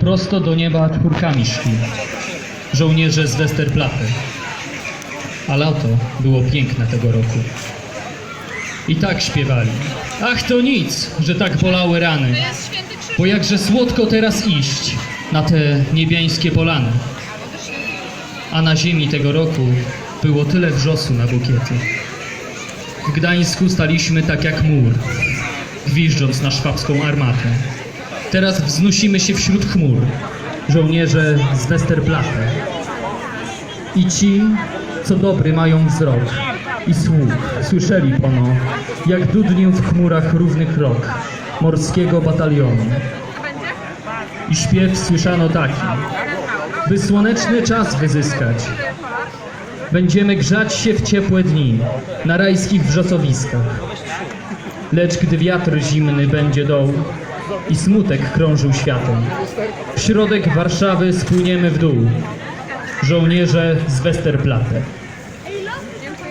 Prosto do nieba czwórkami szli. Żołnierze z Westerplatte. A lato było piękne tego roku. I tak śpiewali. Ach, to nic, że tak bolały rany. Bo jakże słodko teraz iść na te niebiańskie polany. A na ziemi tego roku było tyle wrzosu na bukiety. W Gdańsku staliśmy tak jak mur, gwiżdżąc na szwabską armatę. Teraz wznosimy się wśród chmur, żołnierze z Westerplatte. I ci, co dobry mają wzrok i słuch, słyszeli pono, jak dudnię w chmurach równych rok morskiego batalionu. I śpiew słyszano taki, by słoneczny czas wyzyskać. Będziemy grzać się w ciepłe dni na rajskich wrzosowiskach. Lecz gdy wiatr zimny będzie doł i smutek krążył światem, w środek Warszawy spłyniemy w dół. Żołnierze z Westerplatte.